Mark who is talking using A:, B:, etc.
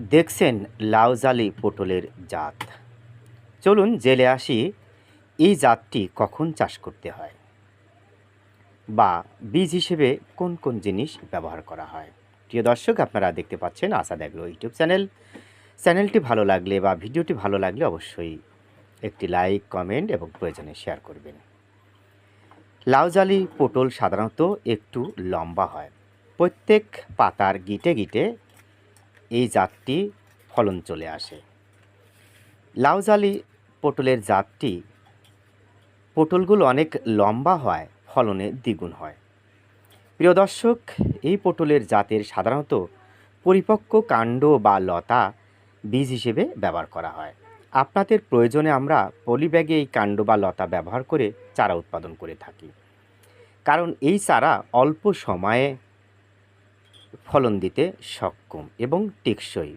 A: দেখছেন লাউজালি পটলের জাত। চলুন জেলে আসি, এই জাতটি কখন চাষ করতে হয়? বা বীজ হিসেবে কোন কোন জিনিস ব্যবহার করা হয়? প্রিয় দর্শক, আপনারা দেখতে পাচ্ছেন আশা দেখল ইউটিউব চ্যানেল। চ্যানেলটি ভালো লাগলে বা ভিডিওটি ভালো লাগলে অবশ্যই একটি লাইক, কমেন্ট এবং প্রয়োজনে শেয়ার করবেন। লাউজালি পটল সাধারণত একটু লম্বা হয়। প্রত্যেক পাতার গিটে গিটে জাতটি ফলন চলে আসে। লাউজালি পটলের জাতটি, পটলগুলো অনেক লম্বা হয়, ফলনে দ্বিগুণ হয়। প্রিয় দর্শক, এই পটলের জাতের সাধারণত পরিপক্ক কাণ্ড বা লতা বীজ হিসেবে ব্যবহার করা হয়। আপনাদের প্রয়োজনে আমরা পলিব্যাগে এই কাণ্ড বা লতা ব্যবহার করে চারা উৎপাদন করে থাকি। কারণ এই চারা অল্প সময়ে ফলন দিতে সক্ষম এবং টেকসই।